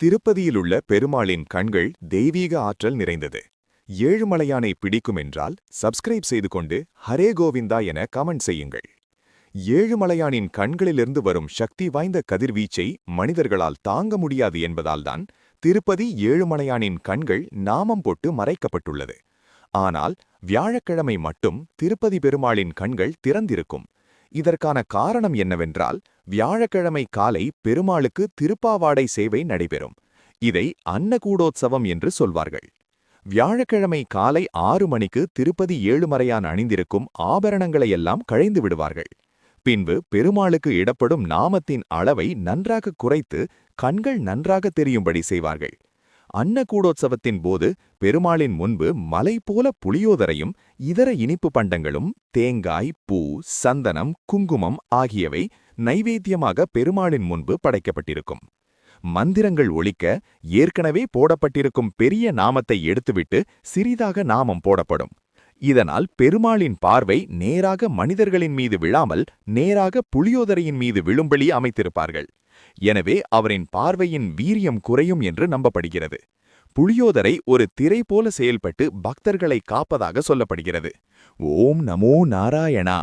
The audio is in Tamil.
திருப்பதியிலுள்ள பெருமாளின் கண்கள் தெய்வீக ஆற்றல் நிறைந்தது. ஏழுமலையானை பிடிக்கும் என்றால் சப்ஸ்கிரைப் செய்து கொண்டு ஹரே கோவிந்தா என கமெண்ட் செய்யுங்கள். ஏழுமலையானின் கண்களிலிருந்து வரும் சக்தி வாய்ந்த கதிர்வீச்சை மனிதர்களால் தாங்க முடியாது என்பதால்தான் திருப்பதி ஏழுமலையானின் கண்கள் நாமம் போட்டு மறைக்கப்பட்டுள்ளது. ஆனால் வியாழக்கிழமை மட்டும் திருப்பதி பெருமாளின் கண்கள் திறந்திருக்கும். இதற்கான காரணம் என்னவென்றால் வியாழக்கிழமை காலை பெருமாளுக்கு திருப்பாவாடை சேவை நடைபெறும். இதை அன்னகூடோத்சவம் என்று சொல்வார்கள். வியாழக்கிழமை காலை ஆறு மணிக்கு திருப்பதி ஏழுமறையான் அணிந்திருக்கும் ஆபரணங்களையெல்லாம் கழைந்து விடுவார்கள். பின்பு பெருமாளுக்கு இடப்படும் நாமத்தின் அளவை நன்றாக குறைத்து கண்கள் நன்றாக தெரியும்படி செய்வார்கள். அன்னக்கூடோத்சவத்தின் போது பெருமாளின் முன்பு மலை போல புளியோதரையும் இதர இனிப்பு பண்டங்களும் தேங்காய் பூ சந்தனம் குங்குமம் ஆகியவை நைவேத்தியமாக பெருமாளின் முன்பு படைக்கப்பட்டிருக்கும். மந்திரங்கள் ஒழிக்க ஏற்கனவே போடப்பட்டிருக்கும் பெரிய நாமத்தை எடுத்துவிட்டு சிறிதாக நாமம் போடப்படும். இதனால் பெருமாளின் பார்வை நேராக மனிதர்களின் மீது விழாமல் நேராக புளியோதரையின் மீது விழும்படி அமைத்திருப்பார்கள். எனவே அவரின் பார்வையின் வீரியம் குறையும் என்று நம்பப்படுகிறது. புளியோதரை ஒரு திரை போல செயல்பட்டு பக்தர்களை காப்பதாக சொல்லப்படுகிறது. ஓம் நமோ நாராயணா!